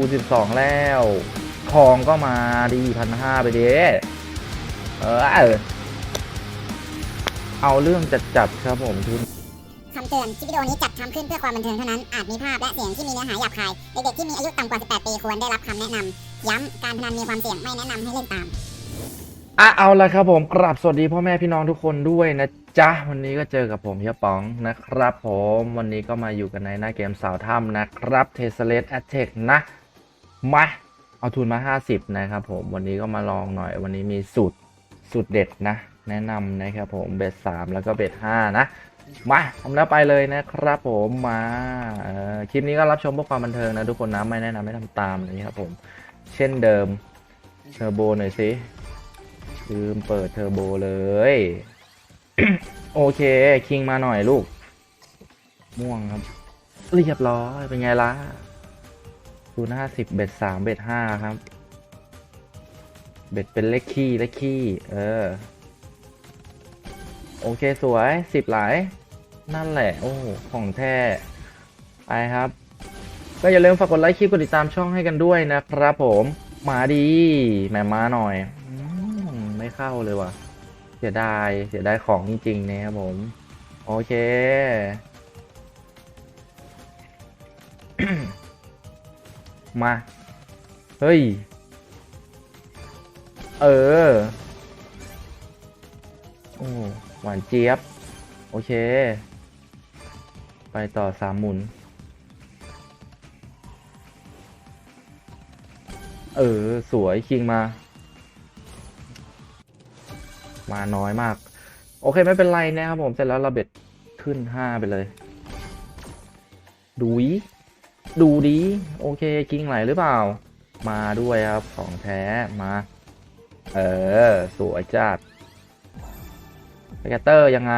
คูณสิบสองแล้วทองก็มาดีพันห้าไปเด้เออ เอาเรื่องจัดจัดๆครับผมทุนคำเตือน คลิปวิดีโอนี้จัดทำขึ้นเพื่อความบันเทิงเท่านั้น อาจมีภาพและเสียงที่มีเนื้อหาหยาบคาย เด็กๆที่มีอายุต่ำกว่า 18 ปีควรได้รับคำแนะนำ ย้ำ การพนันมีความเสี่ยงไม่แนะนำให้เล่นตาม อะเอาละครับผมกราบสวัสดีพ่อแม่พี่น้องทุกคนด้วยนะจ๊ะวันนี้ก็เจอกับผมเฮียป๋องนะครับผมวันนี้ก็มาอยู่กันในหน้าเกมสาวถ้ำนะครับเทสเลสแอตเทคนะ มา เอาทุนมา 50 นะครับผม วันนี้ก็มาลองหน่อย วันนี้มีสูตร สูตรเด็ดนะ แนะนำนะครับผม เบสสามแล้วก็เบสห้านะ มาทำแล้วไปเลยนะครับผมมา คลิปนี้ก็รับชมเพื่อความบันเทิงนะทุกคนนะไม่แนะนำให้ทำตามนะครับผม เช่นเดิม เทอร์โบหน่อยสิลืมเปิดเทอร์โบเลย โอเค คิงมาหน่อยลูก ม่วงครับ เรียบร้อย เป็นไงล่ะ คูณห้าสิบเบ็ดสามเบ็ดห้าครับ เบ็ดเป็นเลขขี้เลขขี้ เออ โอเคสวยสิบหลาย นั่นแหละ โอ้ของแท้ไปครับ ก็อย่าลืมฝากกดไลค์คลิปกดติดตามช่องให้กันด้วยนะครับผมมาดีแหมมาหน่อยอมไม่เข้าเลยว่ะ เสียดายเสียดายของจริงๆนะครับผม โอเค มา เฮ้ย เออ โอ้ หวานเจี๊ยบ โอเค ไปต่อสามหมุน เออ สวย คิงมา มาน้อยมาก โอเค ไม่เป็นไรนะครับผม เสร็จแล้วเราเบ็ดขึ้นห้าไปเลยดูอี ดูดีโอเคคิงไหลหรือเปล่า มาด้วยครับของแท้มา เออ สวยจัดสเกเตอร์ยังไง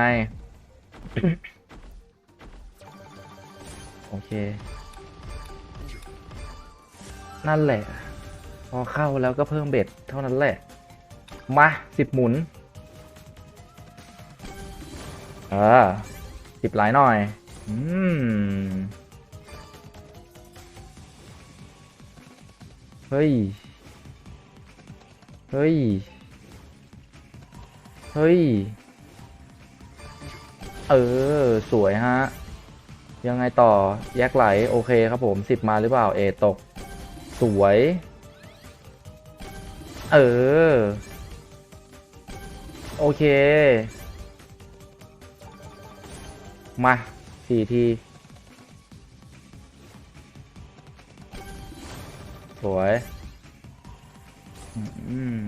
โอเค นั่นแหละ พอเข้าแล้วก็เพิ่มเบ็ดเท่านั้นแหละ มาสิบหมุน เออสิบหลายหน่อย อืม เฮ้ย เฮ้ย เฮ้ย เออ สวยฮะ ยังไงต่อ แยกไหล โอเคครับผมสิบมาหรือเปล่า เอตก สวย เออ โอเค มาสี่ที สวยม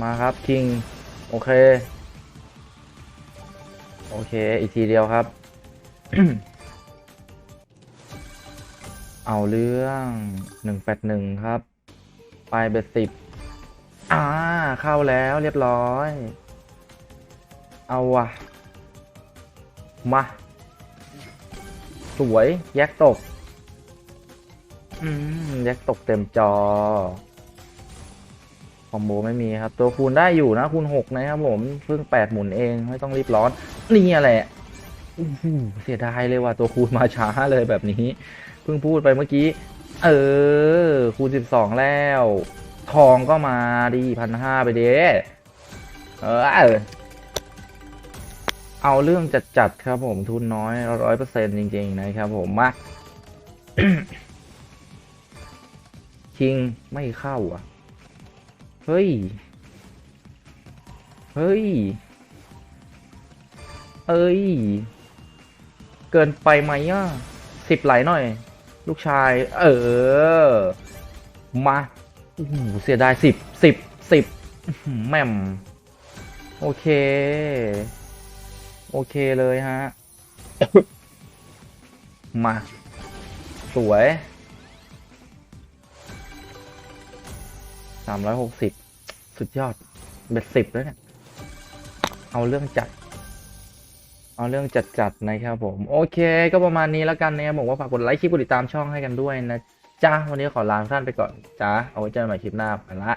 มาครับคิง โอเค โอเค อีกทีเดียวครับ เอาเรื่องหนึ่งแปดหนึ่งครับ ไปเบ็ดสิบอ่า เข้าแล้วเรียบร้อย เอาวะมา สวย แยกตก อืมแยกตกเต็มจอ คอมโบไม่มีครับ ตัวคูณได้อยู่นะ คูณหกนะครับผม เพิ่งแปดหมุนเองไม่ต้องรีบร้อน นี่แหละเสียดายเลยว่ะตัวคูณมาช้าเลยแบบนี้ เพิ่งพูดไปเมื่อกี้ เออ คูณสิบสองแล้ว ทองก็มาดีพันห้าไปเด้เออเอาเรื่องจัดจัดๆครับผมทุนน้อยร้อยเปอร์เซ็นต์จริง ๆ นะครับผมมา คิงไม่เข้าอะ เฮ้ย เฮ้ย เอ้ย เกินไปไหมอะสิบไหลหน่อย ลูกชาย เออ มาโอ้โหเสียดายสิบสิบสิบแหม่ม โอเค โอเคเลยฮะ มา สวย สามร้อยหกสิบสุดยอด เบ็ดสิบแล้วเนี่ย เอาเรื่องจัด เอาเรื่องจัดจัดนะครับผม โอเค ก็ประมาณนี้แล้วกันนะครับผมว่าฝากกดไลค์คลิปกดติดตามช่องให้กันด้วยนะจ้าวันนี้ขอลาท่านไปก่อนจ้าเอาไว้เจอกันใหม่คลิปหน้าไปละ